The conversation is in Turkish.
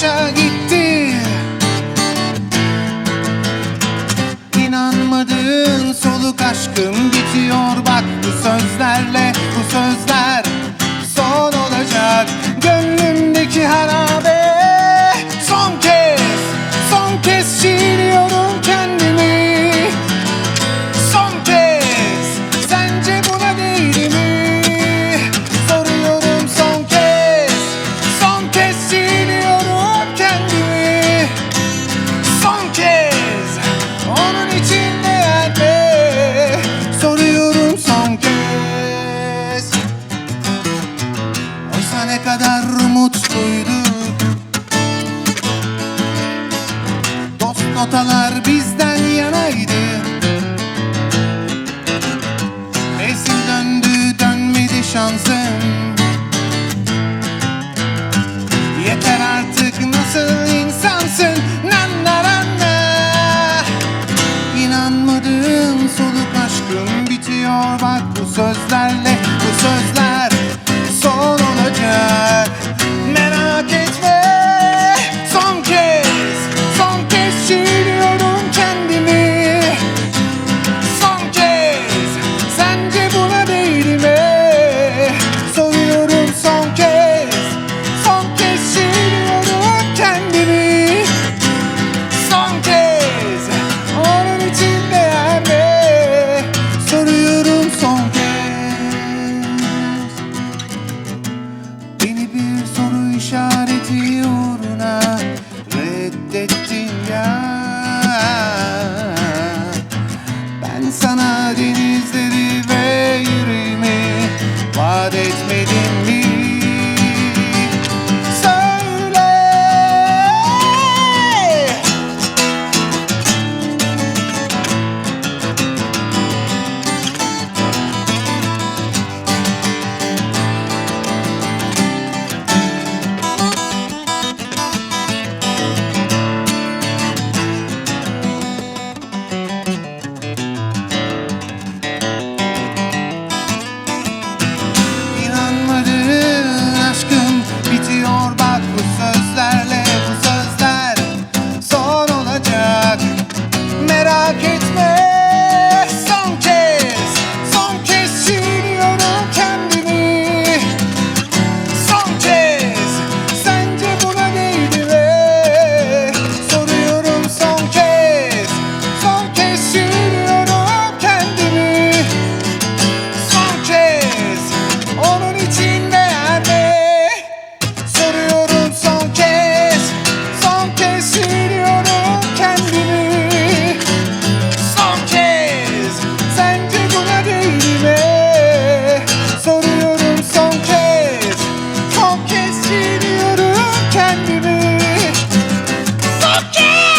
boşa gitti. İnanmadığın soluk aşkım bitiyor bak bu sözlerle Bu sözler son olacak. kadar mutluyduk Dost notalar bizden yanaydı. Mevsim döndü dönmedi şansım. Yeter artık nasıl insansın? Nan nan. İnanmadığım soluk aşkım bitiyor bak bu sözlerle Bu sözler. Son Yeah. işareti yok Okay.